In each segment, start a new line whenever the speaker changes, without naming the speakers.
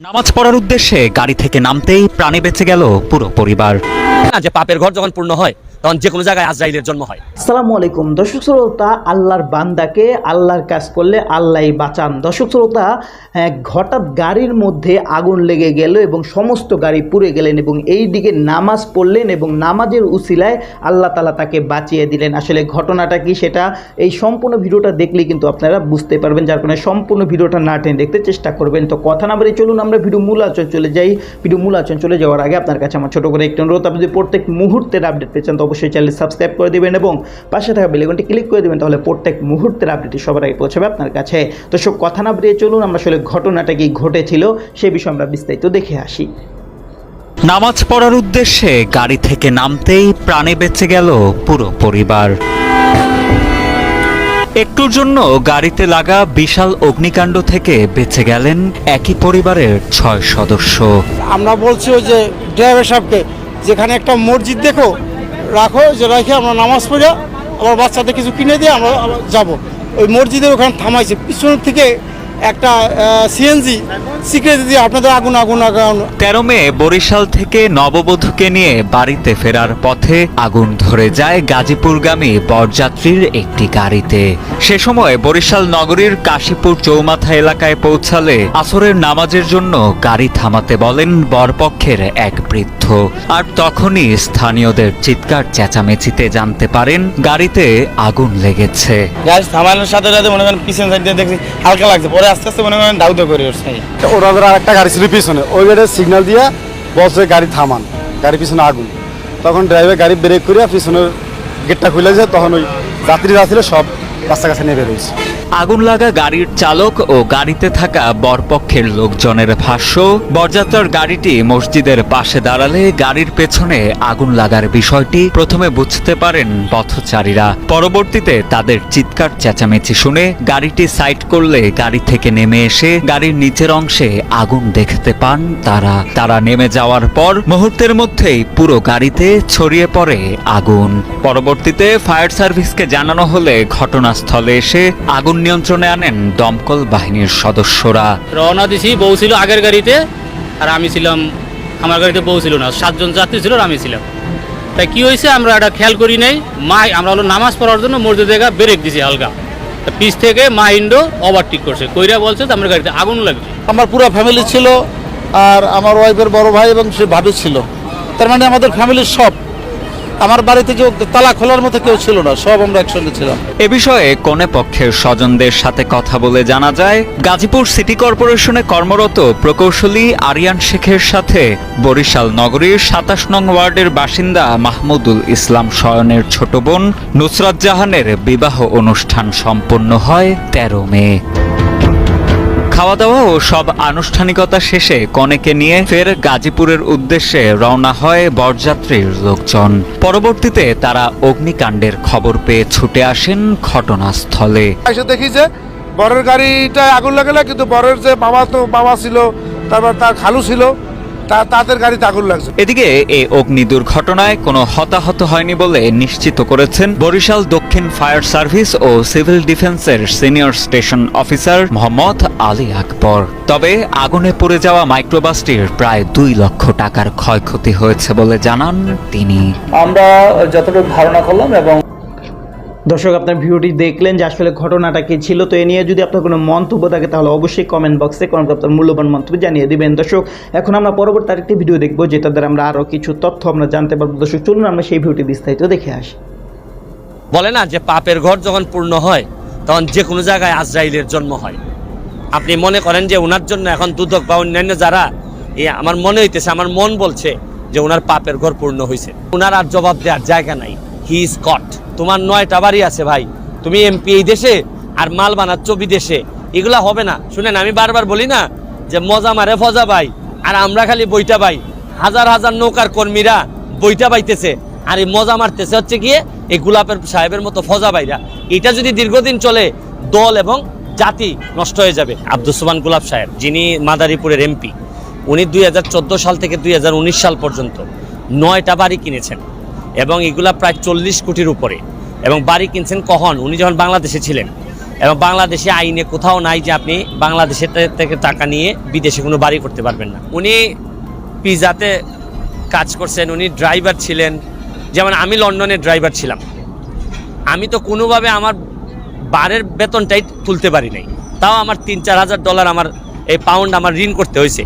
নামাজ পড়ার উদ্দেশ্যে গাড়ি থেকে নামতেই প্রাণে বেঁচে গেল পুরো পরিবার।
না, যে পাপের ঘর যখন পূর্ণ হয় তখন যে কোনো জায়গায় আজরাইলের জন্ম হয়।
আসসালামু আলাইকুম। দর্শক শ্রোতা আল্লাহর বান্দাকে আল্লাহর কাজ করলে আল্লাহই বাঁচান। দর্শক শ্রোতা হ্যাঁ, হঠাৎ গাড়ির মধ্যে আগুন লেগে গেল এবং সমস্ত গাড়ি পুড়ে গেলেন এবং এই দিকে নামাজ পড়লেন এবং নামাজের উসিলায় আল্লাহ তালা তাকে বাঁচিয়ে দিলেন। আসলে ঘটনাটা কি সেটা এই সম্পূর্ণ ভিডিওটা দেখলেই কিন্তু আপনারা বুঝতে পারবেন। যার কারণে সম্পূর্ণ ভিডিওটা না টেনে দেখতে চেষ্টা করবেন। তো কথা না বলে চলুন আমরা ভিডিও মূল আচরণ চলে যাই। ভিডিও মূল আচরণ চলে যাওয়ার আগে আপনার কাছে আমার ছোটো করে একটি অনুরোধ। আপনি যদি প্রত্যেক মুহূর্তের আপডেট পেয়েছেন তো অবশ্যই চ্যানেল সাবস্ক্রাইব করে দেবেন এবং পাশে থাকা বেলেগনটি ক্লিক করে দেবেন তাহলে প্রত্যেক মুহূর্তের আপডেটটি সবার আগে পৌঁছাবে আপনার কাছে। তো সব কথা না বেরিয়ে চলুন আমরা আসলে ঘটনাটা কি ঘটেছিল সে বিষয়ে আমরা বিস্তারিত দেখে আসি।
নামাজ পড়ার উদ্দেশ্যে গাড়ি থেকে নামতেই প্রাণে বেঁচে গেল পুরো পরিবার। একটুর জন্য গাড়িতে লাগা বিশাল অগ্নিকাণ্ড থেকে বেঁচে গেলেন একই পরিবারের ছয় সদস্য।
আমরা বলছি ওই যে ড্রাইভার সাহেবকে যেখানে একটা মসজিদ দেখো রাখো, যে রাখে আমরা নামাজ পড়া আমার বাচ্চাদের কিছু কিনে দিয়ে আমরা যাব। ওই মসজিদের ওখানে থামাইছে। পিছন থেকে একটা সিএনজি সিক্রেট দিয়ে আপনাদের আগুন আগুন আগুন।
তেরো মে বরিশাল থেকে নববধূকে নিয়ে বাড়িতে ফেরার পথে আগুন ধরে যায় গাজীপুরগামী বরযাত্রীর একটি গাড়িতে। সে সময় বরিশাল নগরীর কাশীপুর চৌমাথা এলাকায় পৌঁছালে আসরের নামাজের জন্য গাড়ি থামাতে বলেন বরপক্ষের এক বৃদ্ধ। আর তখনই স্থানীয়দের চিৎকার চেঁচামেচিতে জানতে পারেন গাড়িতে আগুন লেগেছে।
গাছ থামানোর সাথে সাথে মনে করেন পিছন সাইড দেখছি হালকা লাগছে পরে আস্তে আস্তে মনে করেন দাউদে করে উঠছে।
ওরা আরেকটা গাড়ি ছিল পিছনে। ওই গাড়ি সিগন্যাল দিয়ে বসে গাড়ি থামান। গাড়ি পিছনে আগুন। তখন ড্রাইভার গাড়ি ব্রেক করে পিছনের গেটটা খুলে যায়, তখন ওই যাত্রীরা ছিল সব রাস্তা কাছে নেমে রয়েছে।
আগুন লাগা গাড়ির চালক ও গাড়িতে থাকা বরপক্ষের লোকজনের ভাষ্য, বরযাত্রার গাড়িটি মসজিদের পাশে দাঁড়ালে গাড়ির পেছনে আগুন লাগার বিষয়টি প্রথমে বুঝতে পারেন পথচারীরা। পরবর্তীতে তাদের চিৎকার চেঁচামেচি শুনে গাড়িটি সাইড করলে গাড়ি থেকে নেমে এসে গাড়ির নিচের অংশে আগুন দেখতে পান তারা। তারা নেমে যাওয়ার পর মুহূর্তের মধ্যেই পুরো গাড়িতে ছড়িয়ে পড়ে আগুন। পরবর্তীতে ফায়ার সার্ভিসকে জানানো হলে ঘটনাস্থলে এসে আগুন নিয়ন্ত্রণে আনেন দমকল বাহিনীর সদস্যরা।
রওনা দিছি বউ ছিল আগের গাড়িতে আর আমি ছিলাম আমার গাড়িতে বউ ছিল না। সাতজন যাত্রী ছিল আর আমি ছিলাম। তাই কি হয়েছে আমরা এটা খেয়াল করি নাই। মা আমরা হলো নামাজ পড়ার জন্য মসজিদ জায়গা ব্রেক দিছি হালকা। তা পিছ থেকে মা ইন্ডো ওভারটেক করছে। কইরা বলছে তো আমার গাড়িতে আগুন লাগছে
আমার পুরো ফ্যামিলি ছিল আর আমার ওয়াইফের বড় ভাই এবং সে ভাবি ছিল। তার মানে আমাদের ফ্যামিলির সব আমার বাড়িতে কেউ তালা খোলার মতো কেউ ছিল না, সব আমরা একসঙ্গে ছিলাম।
এ বিষয়ে কনে পক্ষের স্বজনদের সাথে কথা বলে জানা যায়, গাজীপুর সিটি কর্পোরেশনে কর্মরত প্রকৌশলী আরিয়ান শেখের সাথে বরিশাল নগরীর সাতাশ নং ওয়ার্ডের বাসিন্দা মাহমুদুল ইসলাম শয়নের ছোট বোন নুসরাত জাহানের বিবাহ অনুষ্ঠান সম্পন্ন হয় তেরো মে। খাওয়া দাওয়া ও সব আনুষ্ঠানিকতা শেষে কনেকে নিয়ে ফের গাজীপুরের উদ্দেশ্যে রওনা হয় বরযাত্রীর লোকজন। পরবর্তীতে তারা অগ্নিকাণ্ডের খবর পেয়ে ছুটে আসেন ঘটনাস্থলে।
এসে দেখি যে বরের গাড়িটা আগুন লাগালে কিন্তু বরের যে বাবা তো বাবা ছিল, তারপর তার খালু ছিল তাদের গাড়িতে আগুন লাগছে।
এদিকে এই অগ্নি দুর্ঘটনায় কোনো হতাহত হয়নি বলে নিশ্চিত করেছেন বরিশাল দক্ষিণ ফায়ার সার্ভিস ও সিভিল ডিফেন্সের senior station officer Mohammad Ali Akbar. তবে আগুনে পড়ে যাওয়া মাইক্রোবাসটির প্রায় দুই লক্ষ টাকার ক্ষয়ক্ষতি হয়েছে বলে জানান তিনি।
আমরা যতটুকু ধারণা করলাম এবং দর্শক, আপনার ভিডিওটি দেখলেন যে আসলে ঘটনাটা কি ছিল, তো এ নিয়ে যদি আপনার কোনো মন্তব্য থাকে, তাহলে অবশ্যই কমেন্ট বক্সে কমেন্ট আপনার মূল্যবান মন্তব্য জানিয়ে দিবেন। দর্শক, এখন আমরা পরবর্তী আরেকটি ভিডিও দেখব যেটা দ্বারা আমরা আরও কিছু তথ্য আমরা জানতে পারব। দর্শক, চলুন আমরা সেই ভিডিওটি বিস্তারিত দেখে আসি।
বলে না যে পাপের ঘর যখন পূর্ণ হয়, তখন যে কোনো জায়গায় আজরাইলের জন্ম হয়। আপনি মনে করেন যে ওনার জন্য এখন দুদক বা অন্যান্য যারা, এ আমার মনে হইতেছে, আমার মন বলছে যে ওনার পাপের ঘর পূর্ণ হয়েছে ওনার আর জবাব দেওয়ার জায়গা নাই। হি ইজ কট তোমার নয়টা বাড়ি আছে ভাই। তুমি এমপি এই দেশে আর মাল বানাচ্ছ বিদেশে। এগুলা হবে না। শুনেন, আমি বারবার বলি না যে মজা মারে ফজা ভাই আর আমরা খালি বইটা পাই হাজার হাজার নৌকার কর্মীরা বইটা পাইতেছে আর এই মজা মারতেছে হচ্ছে গিয়ে এই গোলাপের সাহেবের মতো ফজা বাইরা। এটা যদি দীর্ঘদিন চলে, দল এবং জাতি নষ্ট হয়ে যাবে। আব্দুল সুবান গোলাপ সাহেব, যিনি মাদারীপুরের এমপি উনি দুই হাজার চোদ্দ সাল থেকে দুই হাজার উনিশ সাল পর্যন্ত নয়টা বাড়ি কিনেছেন। এবং এগুলা প্রায় চল্লিশ কোটির উপরে। এবং বাড়ি কিনছেন কখন? উনি যখন বাংলাদেশে ছিলেন। এবং বাংলাদেশে আইনে কোথাও নাই যে আপনি বাংলাদেশের থেকে টাকা নিয়ে বিদেশে কোনো বাড়ি করতে পারবেন না। উনি পিজাতে কাজ করছেন, উনি ড্রাইভার ছিলেন। যেমন আমি লন্ডনের ড্রাইভার ছিলাম। আমি তো কোনোভাবে আমার বারের বেতনটাই তুলতে পারি নাই। তাও আমার তিন চার হাজার ডলার আমার এই পাউন্ড আমার ঋণ করতে হয়েছে।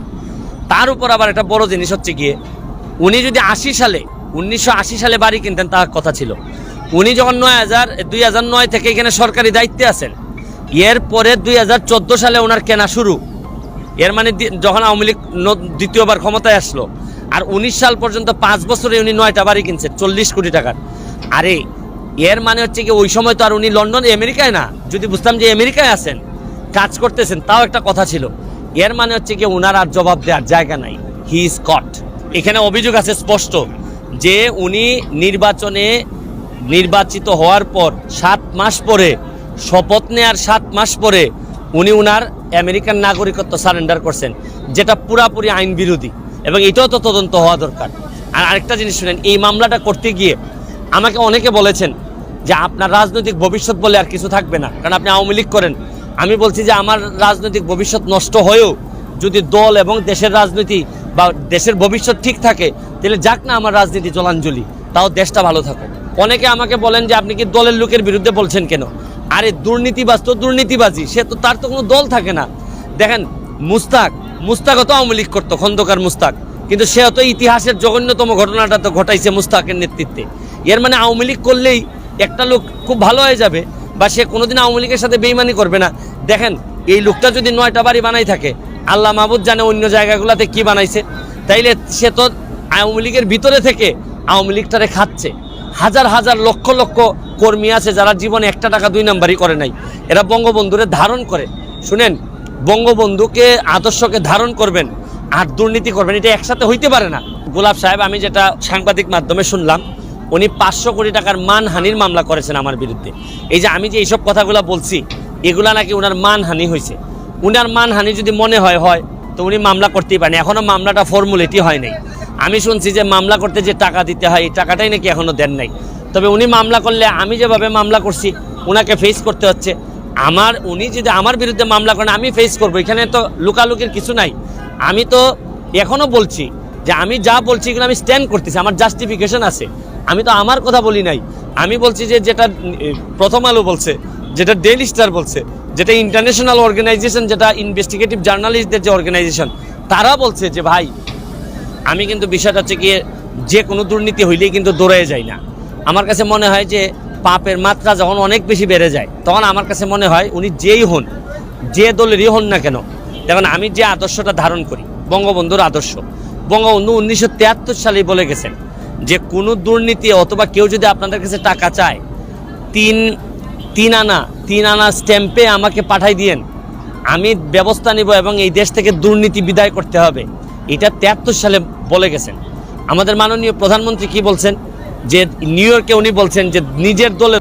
তার উপর আবার একটা বড় জিনিস হচ্ছে গিয়ে, উনি যদি আশি সালে উনিশশো আশি সালে বাড়ি কিনতেন, তার কথা ছিল। উনি যখন নয় হাজার, দুই হাজার নয় থেকে এখানে সরকারি দায়িত্বে আছেন, এর পরে দুই হাজার চোদ্দ সালে ওনার কেনা শুরু। এর মানে যখন আওয়ামী লীগ দ্বিতীয়বার ক্ষমতায় আসলো, আর উনিশ সাল পর্যন্ত পাঁচ বছরে উনি নয়টা বাড়ি কিনছেন চল্লিশ কোটি টাকার। আরে, এর মানে হচ্ছে কি, ওই সময় তো আর উনি লন্ডন, আমেরিকায় না? যদি বুঝতাম যে আমেরিকায় আছেন, কাজ করতেছেন, তাও একটা কথা ছিল। এর মানে হচ্ছে কি ওনার আর জবাব দেওয়ার জায়গা নাই। হি ইজ কট এখানে অভিযোগ আছে স্পষ্ট। যে উনি নির্বাচনে নির্বাচিত হওয়ার পর সাত মাস পরে, শপথ নেয়ার সাত মাস পরে উনি উনার আমেরিকান নাগরিকত্ব সারেন্ডার করছেন, যেটা পুরাপুরি আইন বিরোধী এবং এটাও তো তদন্ত হওয়া দরকার। আর আরেকটা জিনিস শুনেন, এই মামলাটা করতে গিয়ে আমাকে অনেকে বলেছেন যে আপনার রাজনৈতিক ভবিষ্যৎ বলে আর কিছু থাকবে না, কারণ আপনি আওয়ামী লীগ করেন। আমি বলছি যে আমার রাজনৈতিক ভবিষ্যৎ নষ্ট হয়েও যদি দল এবং দেশের রাজনীতি বা দেশের ভবিষ্যৎ ঠিক থাকে, তাহলে যাক না আমার রাজনীতি জলাঞ্জলি, তাও দেশটা ভালো থাকুক। অনেকে আমাকে বলেন যে আপনি কি দলের লোকের বিরুদ্ধে বলছেন কেন? আরে দুর্নীতিবাজ তো দুর্নীতিবাজি, সে তো তার তো কোনো দল থাকে না। দেখেন, মুস্তাক, মুস্তাকও তো আওয়ামী লীগ করতো, খন্দকার মুস্তাক। কিন্তু সে তো ইতিহাসের জঘন্যতম ঘটনাটা তো ঘটাইছে মুস্তাকের নেতৃত্বে। এর মানে আওয়ামী লীগ করলেই একটা লোক খুব ভালো হয়ে যাবে, বা সে কোনোদিন আওয়ামী লীগের সাথে বেইমানি করবে না। দেখেন, এই লোকটা যদি নয়টা বাড়ি বানাই থাকে আল্লাহ মাহবুদ জানে অন্য জায়গাগুলোতে কি বানাইছে। তাইলে সে তো আওয়ামী লীগের ভিতরে থেকে আওয়ামী লীগটারে খাচ্ছে। হাজার হাজার লক্ষ লক্ষ কর্মী আছে যারা জীবনে একটা টাকা দুই নাম্বারই করে নাই। এরা বঙ্গবন্ধুরে ধারণ করে। শুনেন, বঙ্গবন্ধুকে, আদর্শকে ধারণ করবেন, আর দুর্নীতি করবেন, এটা একসাথে হইতে পারে না। গোলাপ সাহেব, আমি যেটা সাংবাদিক মাধ্যমে শুনলাম, উনি পাঁচশো কোটি টাকার মানহানির মামলা করেছেন আমার বিরুদ্ধে। এই যে আমি যে এইসব কথাগুলো বলছি, এগুলা নাকি ওনার মানহানি হয়েছে উনার মানহানি যদি মনে হয় হয়, তো উনি মামলা করতেই পারেন। এখনও মামলাটা ফর্মুলেটি হয় নাই। আমি শুনছি যে মামলা করতে যে টাকা দিতে হয়, এই টাকাটাই নাকি এখনও দেন নাই। তবে উনি মামলা করলে আমি যেভাবে মামলা করছি ওনাকে ফেস করতে হচ্ছে। আমার, উনি যদি আমার বিরুদ্ধে মামলা করেন, আমি ফেস করব। এখানে তো লুকালুকির কিছু নাই। আমি তো এখনও বলছি যে আমি যা বলছি এগুলো আমি স্ট্যান্ড করতেছি। আমার জাস্টিফিকেশন আছে। আমি তো আমার কথা বলি নাই। আমি বলছি যে যেটা প্রথম আলো বলছে, যেটা ডেইলি স্টার বলছে যেটা ইন্টারন্যাশনাল অর্গানাইজেশন যেটা ইনভেস্টিগেটিভ জার্নালিস্টদের যে অর্গানাইজেশন তারা বলছে যে, ভাই, আমি কিন্তু বিষয়টা হচ্ছে গিয়ে যে কোনো দুর্নীতি হইলেই কিন্তু দৌড়ে যায় না। আমার কাছে মনে হয় যে, পাপের মাত্রা যখন অনেক বেশি বেড়ে যায়, তখন আমার কাছে মনে হয় উনি যেই হন, যে দলেরই হন না কেন, দেখুন আমি যে আদর্শটা ধারণ করি, বঙ্গবন্ধুর আদর্শ, বঙ্গবন্ধু উনিশশো তিয়াত্তর সালে বলে গেছেন যে, কোনো দুর্নীতি অথবা কেউ যদি আপনাদের কাছে টাকা চায়, তিন তিন আনা তিন আনা স্ট্যাম্পে আমাকে পাঠাই দিয়েন। আমি ব্যবস্থা নিব এবং এই দেশ থেকে দুর্নীতি বিদায় করতে হবে। এটা তেয়াত্তর সালে বলে গেছেন। আমাদের মাননীয় প্রধানমন্ত্রী কি বলছেন? যে নিউ ইয়র্কে উনি বলছেন যে নিজের দলের